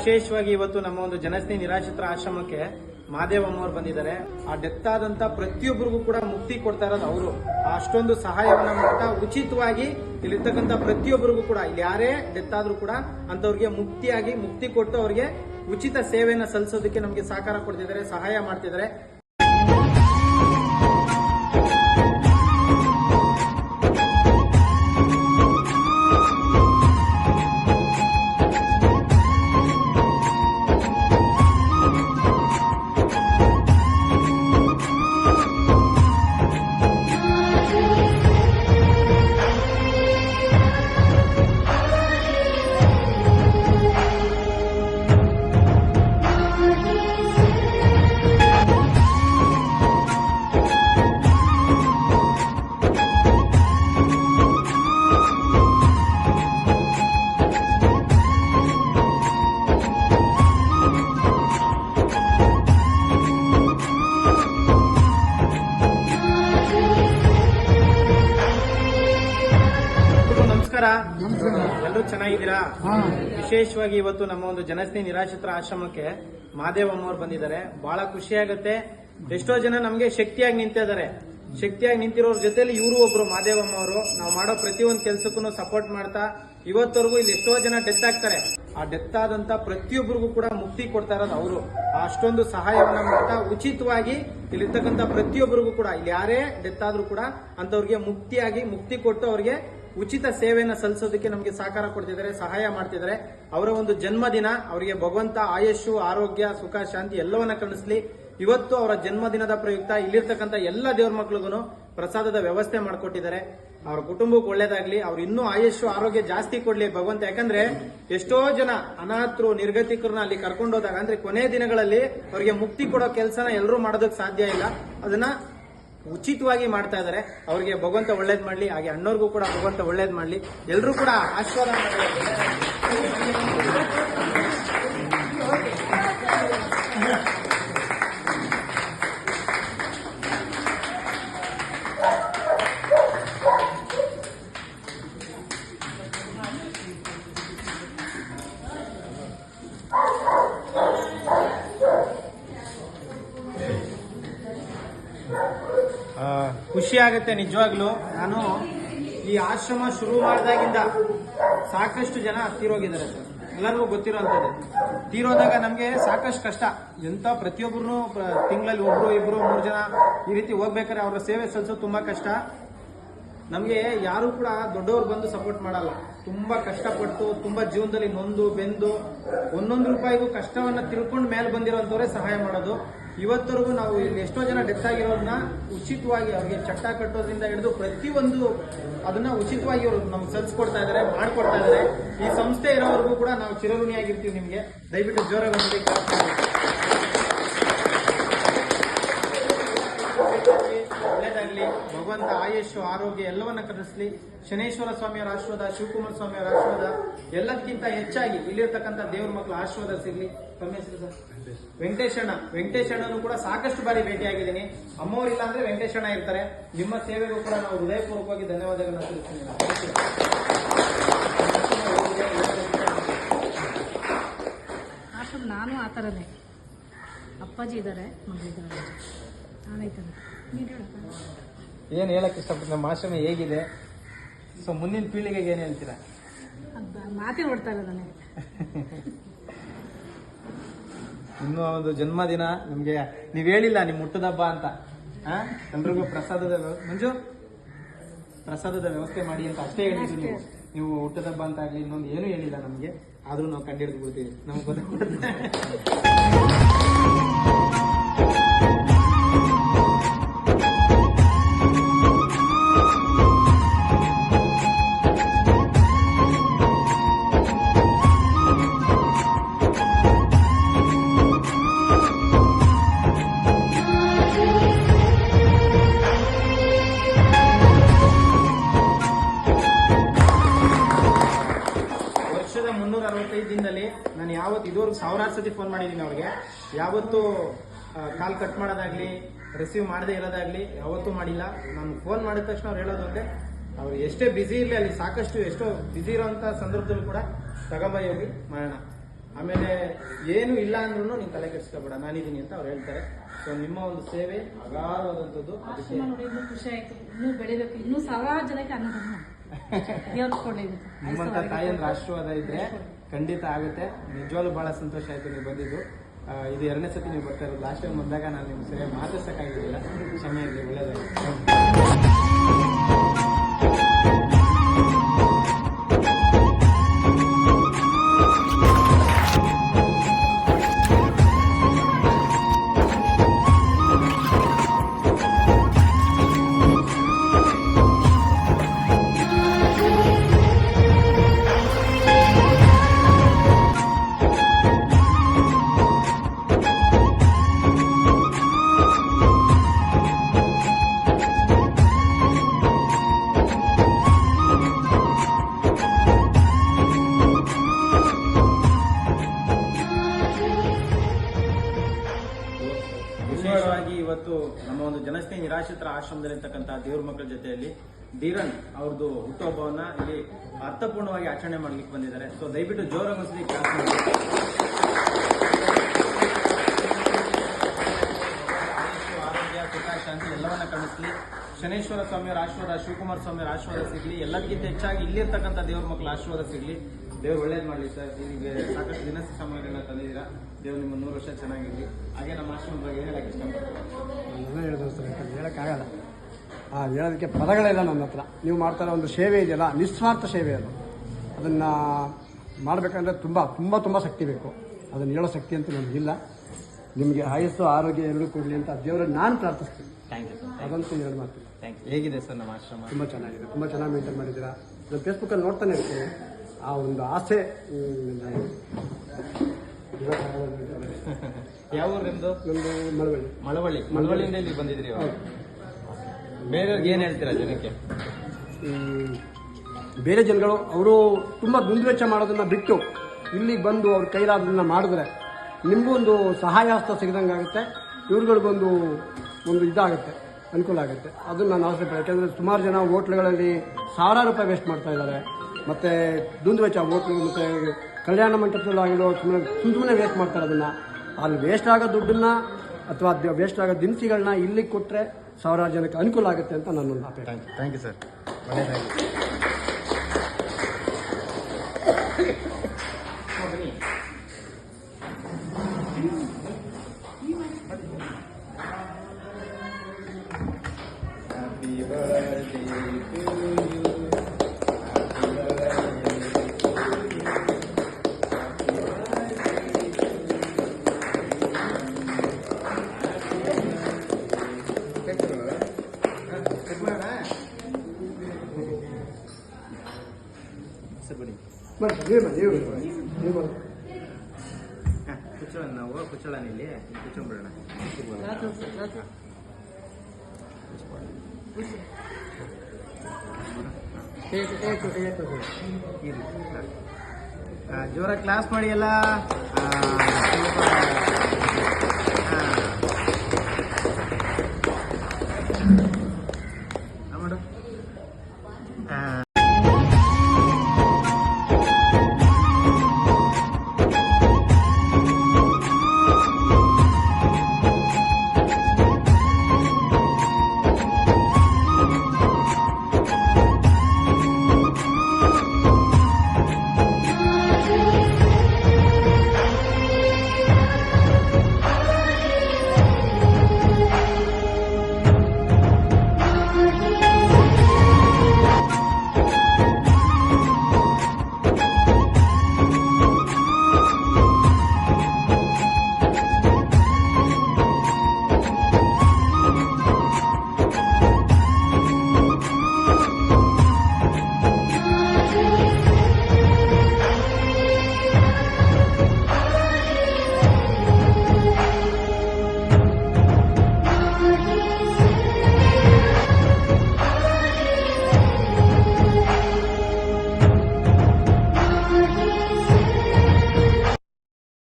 ವಿಶೇಷವಾಗಿ ಇವತ್ತು ನಮ್ಮ ಒಂದು ಜನಸ್ನೇಹಿ ನಿರಾಶ್ರಿತರ ಆಶ್ರಮಕ್ಕೆ ಮಾದೇವಮ್ಮವ್ರು ಬಂದಿದ್ದಾರೆ. ಆ ಡೆತ್ ಆದಂತ ಪ್ರತಿಯೊಬ್ಬರಿಗೂ ಕೂಡ ಮುಕ್ತಿ ಕೊಡ್ತಾ ಇರೋದು ಅವರು. ಅಷ್ಟೊಂದು ಸಹಾಯವನ್ನ ಮಾಡ್ತಾ ಉಚಿತವಾಗಿ ಇಲ್ಲಿರ್ತಕ್ಕಂಥ ಪ್ರತಿಯೊಬ್ಬರಿಗೂ ಕೂಡ, ಇಲ್ಲಿ ಯಾರೇ ಡೆತ್ ಆದ್ರೂ ಕೂಡ ಅಂತವ್ರಿಗೆ ಮುಕ್ತಿಯಾಗಿ ಮುಕ್ತಿ ಕೊಟ್ಟು ಅವ್ರಿಗೆ ಉಚಿತ ಸೇವೆಯನ್ನು ಸಲ್ಲಿಸೋದಕ್ಕೆ ನಮಗೆ ಸಹಕಾರ ಕೊಡ್ತಿದ್ದಾರೆ, ಸಹಾಯ ಮಾಡ್ತಿದ್ದಾರೆ. ವಿಶೇಷವಾಗಿ ಇವತ್ತು ನಮ್ಮ ಒಂದು ಜನಸ್ನೇಹಿ ನಿರಾಶ್ರಿತರ ಆಶ್ರಮಕ್ಕೆ ಮಾದೇವಮ್ಮ ಅವ್ರು ಬಂದಿದ್ದಾರೆ. ಬಹಳ ಖುಷಿ ಆಗುತ್ತೆ. ಎಷ್ಟೋ ಜನ ನಮಗೆ ಶಕ್ತಿಯಾಗಿ ನಿಂತಿದ್ದಾರೆ ಶಕ್ತಿಯಾಗಿ ನಿಂತಿರೋರ ಜೊತೆಲಿ ಇವರು ಒಬ್ರು ಮಾದೇವಮ್ಮ ಅವರು ನಾವು ಮಾಡೋ ಪ್ರತಿಯೊಂದು ಕೆಲಸಕ್ಕೂ ಸಪೋರ್ಟ್ ಮಾಡ್ತಾ ಇವತ್ತವರೆಗೂ ಇಲ್ಲಿ ಎಷ್ಟೋ ಜನ ಡೆತ್ ಆಗ್ತಾರೆ. ಆ ಡೆತ್ ಆದಂತ ಪ್ರತಿಯೊಬ್ಬರಿಗೂ ಕೂಡ ಮುಕ್ತಿ ಕೊಡ್ತಾ ಇರೋದು ಅವರು. ಅಷ್ಟೊಂದು ಸಹಾಯವನ್ನ ಮಾಡ್ತಾ ಉಚಿತವಾಗಿ ಇಲ್ಲಿರ್ತಕ್ಕಂಥ ಪ್ರತಿಯೊಬ್ಬರಿಗೂ ಕೂಡ, ಇಲ್ಲಿ ಯಾರೇ ಡೆತ್ ಆದ್ರೂ ಕೂಡ ಅಂತವ್ರಿಗೆ ಮುಕ್ತಿಯಾಗಿ ಮುಕ್ತಿ ಕೊಟ್ಟು ಅವ್ರಿಗೆ ಉಚಿತ ಸೇವೆಯನ್ನು ಸಲ್ಲಿಸೋದಕ್ಕೆ ನಮಗೆ ಸಹಕಾರ ಕೊಡ್ತಿದ್ದಾರೆ, ಸಹಾಯ ಮಾಡ್ತಿದ್ದಾರೆ. ಅವರ ಒಂದು ಜನ್ಮದಿನ, ಅವರಿಗೆ ಭಗವಂತ ಆಯಸ್ಸು, ಆರೋಗ್ಯ, ಸುಖ, ಶಾಂತಿ ಎಲ್ಲವನ್ನ ಕಣಿಸ್ಲಿ ಇವತ್ತು ಅವರ ಜನ್ಮದಿನದ ಪ್ರಯುಕ್ತ ಇಲ್ಲಿರ್ತಕ್ಕಂಥ ಎಲ್ಲ ದೇವ್ರ ಮಕ್ಳಿಗೂ ಪ್ರಸಾದದ ವ್ಯವಸ್ಥೆ ಮಾಡಿಕೊಟ್ಟಿದ್ದಾರೆ. ಅವ್ರ ಕುಟುಂಬಕ್ಕೆ ಒಳ್ಳೇದಾಗ್ಲಿ, ಅವ್ರು ಇನ್ನೂ ಆಯಸ್ಸು, ಆರೋಗ್ಯ ಜಾಸ್ತಿ ಕೊಡ್ಲಿ ಭಗವಂತ. ಯಾಕಂದ್ರೆ ಎಷ್ಟೋ ಜನ ಅನಾಥರು, ನಿರ್ಗತಿಕರನ್ನ ಅಲ್ಲಿ ಕರ್ಕೊಂಡೋದಾಗ, ಅಂದ್ರೆ ಕೊನೆ ದಿನಗಳಲ್ಲಿ ಅವರಿಗೆ ಮುಕ್ತಿ ಕೊಡೋ ಕೆಲಸನ ಎಲ್ಲರೂ ಮಾಡೋದಕ್ಕೆ ಸಾಧ್ಯ ಇಲ್ಲ. ಅದನ್ನ ಉಚಿತವಾಗಿ ಮಾಡ್ತಾ ಇದ್ದಾರೆ ಅವರಿಗೆ ಭಗವಂತ ಒಳ್ಳೇದ್ ಮಾಡ್ಲಿ, ಹಾಗೆ ಅಣ್ಣವ್ರಿಗೂ ಕೂಡ ಭಗವಂತ ಒಳ್ಳೇದ್ ಮಾಡ್ಲಿ ಎಲ್ಲರೂ ಕೂಡ ಆಶೀರ್ವಾದ. ಖುಷಿ ಆಗುತ್ತೆ ನಿಜವಾಗ್ಲೂ. ನಾನು ಈ ಆಶ್ರಮ ಶುರು ಮಾಡಿದಾಗಿಂದ ಸಾಕಷ್ಟು ಜನ ತೀರೋಗಿದ್ದಾರೆ ಸರ್. ಎಲ್ಲರಿಗೂ ಗೊತ್ತಿರೋಂಥದ್ದು ತೀರೋದಾಗ ನಮಗೆ ಸಾಕಷ್ಟು ಕಷ್ಟ. ಎಂಥ ಪ್ರತಿಯೊಬ್ಬರು ತಿಂಗಳಲ್ಲಿ ಒಬ್ಬರು ಇಬ್ರು, ಮೂರು ಜನ ಈ ರೀತಿ ಹೋಗ್ಬೇಕಾದ್ರೆ ಅವರ ಸೇವೆ ಸಲ್ಲಿಸೋದು ತುಂಬಾ ಕಷ್ಟ. ನಮಗೆ ಯಾರು ಕೂಡ ದೊಡ್ಡವ್ರು ಬಂದು ಸಪೋರ್ಟ್ ಮಾಡಲ್ಲ. ತುಂಬಾ ಕಷ್ಟಪಟ್ಟು, ತುಂಬಾ ಜೀವನದಲ್ಲಿ ನೊಂದು, ಬೆಂದು, ಒಂದೊಂದು ರೂಪಾಯಿಗೂ ಕಷ್ಟವನ್ನ ತಿಳ್ಕೊಂಡು ಮೇಲೆ ಬಂದಿರೋಂಥವ್ರೆ ಸಹಾಯ ಮಾಡೋದು. ಇವತ್ತರೆಗೂ ನಾವು ಇಲ್ಲಿ ಎಷ್ಟೋ ಜನ ಡೆತ್ ಆಗಿರೋದನ್ನ ಉಚಿತವಾಗಿ ಅವ್ರಿಗೆ ಚಟ್ಟ ಕಟ್ಟೋದ್ರಿಂದ ಹಿಡಿದು ಪ್ರತಿಯೊಂದು ಅದನ್ನ ಉಚಿತವಾಗಿ ಅವರು ನಮ್ಗೆ ಸಲ್ಸ್ಕೊಡ್ತಾ ಇದ್ದಾರೆ ಮಾಡ್ಕೊಡ್ತಾ ಇದ್ದಾರೆ ಈ ಸಂಸ್ಥೆ ಇರೋವರೆಗೂ ಕೂಡ ನಾವು ಚಿರಋಣಿಯಾಗಿರ್ತೀವಿ ನಿಮಗೆ. ದಯವಿಟ್ಟು ಜೋರಾಗಿ ಭಗವಂತ ಆಯಸ್ಸು, ಆರೋಗ್ಯ ಎಲ್ಲವನ್ನ ಕಲಿಸ್ಲಿ ಶನೇಶ್ವರ ಸ್ವಾಮಿಯವರ ಆಶೀರ್ವಾದ, ಶಿವಕುಮಾರ ಸ್ವಾಮಿಯವರ ಆಶೀರ್ವಾದ ಎಲ್ಲದಕ್ಕಿಂತ ಹೆಚ್ಚಾಗಿ ಇಲ್ಲಿರ್ತಕ್ಕಂಥ ದೇವ್ರ ಮಕ್ಕಳ ಆಶೀರ್ವಾದ ಸಿಗ್ಲಿ. ಸರ್. ವೆಂಕಟೇಶಣ್ಣ, ವೆಂಕಟೇಶಣ್ಣನು ಕೂಡ ಸಾಕಷ್ಟು ಬಾರಿ ಭೇಟಿಯಾಗಿದ್ದೀನಿ. ಅಮ್ಮವರಿಲ್ಲ ಅಂದ್ರೆ ವೆಂಕಟೇಶಣ್ಣ ಇರ್ತಾರೆ. ನಿಮ್ಮ ಸೇವೆಗೂ ಕೂಡ ನಾವು ಹೃದಯಪೂರ್ವಕವಾಗಿ ಧನ್ಯವಾದಗಳನ್ನ ತಿಳಿಸ್ತೀನಿ. ನಾನು ಆ ಥರನೇ. ಅಪ್ಪಾಜಿ ಇದ್ದಾರೆ ಮಗಳಿದ್ದಾರೆ ಇದ್ದಾರೆ. ನೀನು ಏನ್ ಹೇಳಕ್ ಇಷ್ಟಪಡ್ತೀನಿ? ನಮ್ಮ ಆಶ್ರಮ ಹೇಗಿದೆ? ಸೊ ಮುಂದಿನ ಪೀಳಿಗೆಗೆ ಏನು ಹೇಳ್ತೀರಾ? ಮಾತೇ ನೋಡ್ತಾ ಇಲ್ಲ ನನಗೆ. ಇನ್ನೂ ಒಂದು ಜನ್ಮದಿನ ನಿಮ್ಗೆ ನೀವ್ ಹೇಳಿಲ್ಲ ನಿಮ್ ಹುಟ್ಟದ ಹಬ್ಬ ಅಂತ. ಆ? ಎಲ್ರಿಗೂ ಪ್ರಸಾದದ ಮಂಜು ಪ್ರಸಾದದ ವ್ಯವಸ್ಥೆ ಮಾಡಿ ಅಂತ ಅಷ್ಟೇ ಹೇಳಿದ್ರು ನೀವು. ನೀವು ಹುಟ್ಟದ ಹಬ್ಬ ಅಂತ ಆಗ್ಲಿ ಇನ್ನೊಂದು ಏನು ಹೇಳಿಲ್ಲ ನಮ್ಗೆ. ಆದ್ರೂ ನಾವು ಕಂಡಿಡಿದು ಬಿಡ್ತೀವಿ. ನಮ್ಗೆ ಸಾವಿರಾರು ಸತಿ ಫೋನ್ ಮಾಡಿದ್ದೀನಿ ಅವ್ರಿಗೆ ಯಾವತ್ತೂ ಕಾಲ್ ಕಟ್ ಮಾಡೋದಾಗ್ಲಿ ರಿಸೀವ್ ಮಾಡದೇ ಇರೋದಾಗ್ಲಿ ಯಾವತ್ತೂ ಮಾಡಿಲ್ಲ. ನಾನು ಫೋನ್ ಮಾಡಿದ ತಕ್ಷಣ ಅವ್ರು ಹೇಳೋದು ಅಂದ್ರೆ ಅವ್ರು ಎಷ್ಟೇ ಬ್ಯುಸಿ ಇರಲಿ, ಅಲ್ಲಿ ಸಾಕಷ್ಟು ಎಷ್ಟೋ ಬ್ಯುಸಿ ಇರೋಂಥ ಸಂದರ್ಭದಲ್ಲೂ ಕೂಡ ತಗೊಂಬೈ ಹೋಗಿ ಮಾಡೋಣ ಆಮೇಲೆ ಏನು ಇಲ್ಲ ಅಂದ್ರೂ ನೀನು ತಲೆ ಕೆಡಿಸ್ಕೋಬೇಡ, ನಾನಿದ್ದೀನಿ ಅಂತ ಅವ್ರು ಹೇಳ್ತಾರೆ. ಸೊ ನಿಮ್ಮ ಒಂದು ಸೇವೆ ಇನ್ನೂ ಖುಷಿ ಆಯ್ತು. ಇನ್ನೂ ಬೆಳಿಬೇಕು ಇನ್ನೂ ಸಾವಿರಾರು ಜನಕ್ಕೆ ಅನ್ನದಾನ ದೇವ್ರು ಕೊಳ್ಳಿದ್ದು ನಿಮ್ಮಂತ ತಾಯಿಯಂದ್ರ ಆಶೀರ್ವಾದ ಇದ್ರೆ ಖಂಡಿತ ಆಗುತ್ತೆ. ನಿಜವಾಗ್ಲೂ ಬಹಳ ಸಂತೋಷ ಆಯ್ತು ನೀವು ಬಂದಿದ್ದು. ಇದು ಎರಡನೇ ಸತಿ ನೀವು ಬರ್ತಾ ಇರೋದು. ಲಾಸ್ಟ್ ಟೈಮ್ ಬಂದಾಗ ನಾನು ನಿಮ್ಗೆ ಸರಿಯಾಗಿ ಮಾತಾಡ್ಸಕ್ಕಾಗಿರಲಿಲ್ಲ. ಕ್ಷಮೆ ಇರಲಿ ಆಶ್ರಮದಲ್ಲಿರ್ತಕ್ಕಂಥ ದೇವ್ರ ಮಕ್ಕಳ ಜೊತೆಯಲ್ಲಿ ಧೀರನ್ ಅವ್ರದ್ದು ಹುಟ್ಟುಹಬ್ಬವನ್ನ ಇಲ್ಲಿ ಅರ್ಥಪೂರ್ಣವಾಗಿ ಆಚರಣೆ ಮಾಡ್ಲಿಕ್ಕೆ ಬಂದಿದ್ದಾರೆ. ಸೊ ದಯವಿಟ್ಟು ಜೋರಾಗಿ ಒಂದ್ಸಲಿ ಆರೋಗ್ಯ, ಸುಖ, ಶಾಂತಿ ಎಲ್ಲವನ್ನ ಕಾಣಿಸ್ಲಿ. ಶನೇಶ್ವರ ಸ್ವಾಮಿಯವರ ಆಶೀರ್ವಾದ ಶಿವಕುಮಾರ ಸ್ವಾಮಿಯವರ ಆಶೀರ್ವಾದ ಸಿಗ್ಲಿ. ಎಲ್ಲದಕ್ಕಿಂತ ಹೆಚ್ಚಾಗಿ ಇಲ್ಲಿರ್ತಕ್ಕಂಥ ದೇವ್ರ ಮಕ್ಕಳ ಆಶೀರ್ವಾದ ಸಿಗ್ಲಿ. ದೇವ್ರು ಒಳ್ಳೇದು ಮಾಡಲಿ ಸರ್. ನಿಮಗೆ ಸಾಕಷ್ಟು ದಿನಸಿ ಸಮಯಗಳನ್ನ ತಂದಿದ್ದೀರಾ. ದೇವ್ರು ನಿಮ್ಮ ನೂರು ವರ್ಷ ಚೆನ್ನಾಗಿರ್ಲಿ. ಹಾಗೆ ನಮ್ಮ ಆಶ್ರಮದ ಬಗ್ಗೆ ಹೇಳಕ್ಕೆ ಇಷ್ಟಪಡ್ತೀನಿ ನಾನೇ ಹೇಳಿದ್ರು ಸರ್ ಹೇಳೋಕ್ಕಾಗಲ್ಲ ಆ ಹೇಳೋದಕ್ಕೆ ಪದಗಳಿಲ್ಲ ನನ್ನ ಹತ್ರ. ನೀವು ಮಾಡ್ತಾ ಇರೋ ಒಂದು ಸೇವೆ ಇದೆಯಲ್ಲ ನಿಸ್ವಾರ್ಥ ಸೇವೆ ಅದು. ಅದನ್ನು ಮಾಡಬೇಕಂದ್ರೆ ತುಂಬ ತುಂಬ ತುಂಬ ಶಕ್ತಿ ಬೇಕು. ಅದನ್ನು ಹೇಳೋ ಶಕ್ತಿ ಅಂತೂ ನನಗಿಲ್ಲ ನಿಮಗೆ ಆಯಸ್ಸು ಆರೋಗ್ಯ ಎರಡೂ ಕೊಡಲಿ ಅಂತ ದೇವರನ್ನು ನಾನು ಪ್ರಾರ್ಥಿಸ್ತೀನಿ. ಥ್ಯಾಂಕ್ ಯು ಸರ್ ಅದಂತೂ ಹೇಳಿ ಮಾಡ್ತೀನಿ ಥ್ಯಾಂಕ್ ಯು ಹೇಗಿದೆ ಸರ್ ನಮ್ಮ ಆಶ್ರಮ? ತುಂಬ ಚೆನ್ನಾಗಿದೆ. ತುಂಬ ಚೆನ್ನಾಗಿ ಮೇಂಟೈನ್ ಮಾಡಿದ್ದೀರಾ? ನಾನು ಫೇಸ್ಬುಕ್ಕಲ್ಲಿ ನೋಡ್ತಾನೆ ಇರ್ತೀನಿ. ಆ ಒಂದು ಆಸೆ. ಯಾವ ಊರು ನಿಮ್ದು? ಮಳವಳ್ಳಿ. ಮಳವಳ್ಳಿ. ಮಳವಳ್ಳಿಯಿಂದ ಇಲ್ಲಿ ಬಂದಿದ್ರಿ ಬೇರೆಯವ್ರಿಗೆ ಏನ್ ಹೇಳ್ತೀರಾ ಜನಕ್ಕೆ? ಬೇರೆ ಜನಗಳು ಅವರು ತುಂಬ ದುಂದುವೆಚ್ಚ ಮಾಡೋದನ್ನ ಬಿಟ್ಟು ಇಲ್ಲಿ ಬಂದು ಅವ್ರ ಕೈಲಾದನ್ನ ಮಾಡಿದ್ರೆ ನಿಮಗೂ ಒಂದು ಸಹಾಯ ಹಸ್ತ ಸಿಗದಂಗೆ ಆಗುತ್ತೆ. ಇವ್ರುಗಳಿಗೊಂದು ಒಂದು ಇದಾಗುತ್ತೆ ಅನುಕೂಲ ಆಗುತ್ತೆ. ಅದನ್ನು ನಾನು ಆಸೆ ಪಡ್ತೀನಿ. ಯಾಕೆಂದರೆ ಸುಮಾರು ಜನ ಹೋಟ್ಲ್ಗಳಲ್ಲಿ ಸಾವಿರಾರು ರೂಪಾಯಿ ವೇಸ್ಟ್ ಮಾಡ್ತಾ ಇದ್ದಾರೆ. ಮತ್ತು ದುಂದುವೆಚ್ಚ ಹೋಟ್ಲು ಮತ್ತು ಕಲ್ಯಾಣ ಮಂಟಪದಲ್ಲಾಗಿರೋ ಸುಮ್ಮನೆ ಸುಮ್ಮನೆ ವೇಸ್ಟ್ ಮಾಡ್ತಾರೆ ಅದನ್ನು. ಅಲ್ಲಿ ವೇಸ್ಟ್ ಆಗೋ ದುಡ್ಡನ್ನ ಅಥವಾ ವೇಸ್ಟ್ ಆಗೋ ದಿನಸಿಗಳನ್ನ ಇಲ್ಲಿ ಕೊಟ್ಟರೆ ಸಾವಿರಾರು ಜನಕ್ಕೆ ಅನುಕೂಲ ಆಗುತ್ತೆ ಅಂತ ನನ್ನೊಂದು ಅಪೇಕ್ಷೆ ಥ್ಯಾಂಕ್ ಯು ಸರ್ ಬನ್ನಿ ಮಾಡಿ ನೀವು ಮಾಡಿ ನೀವು ನೀವು ಕುಚ್ಚೋಣ ನಾವು ಕುಚ್ಚೋಣ ಇಲ್ಲಿ. ಕುಚ್ಚಂಬಿಡೋಣ ಜೋರ ಕ್ಲಾಸ್ ಮಾಡಿ ಎಲ್ಲ.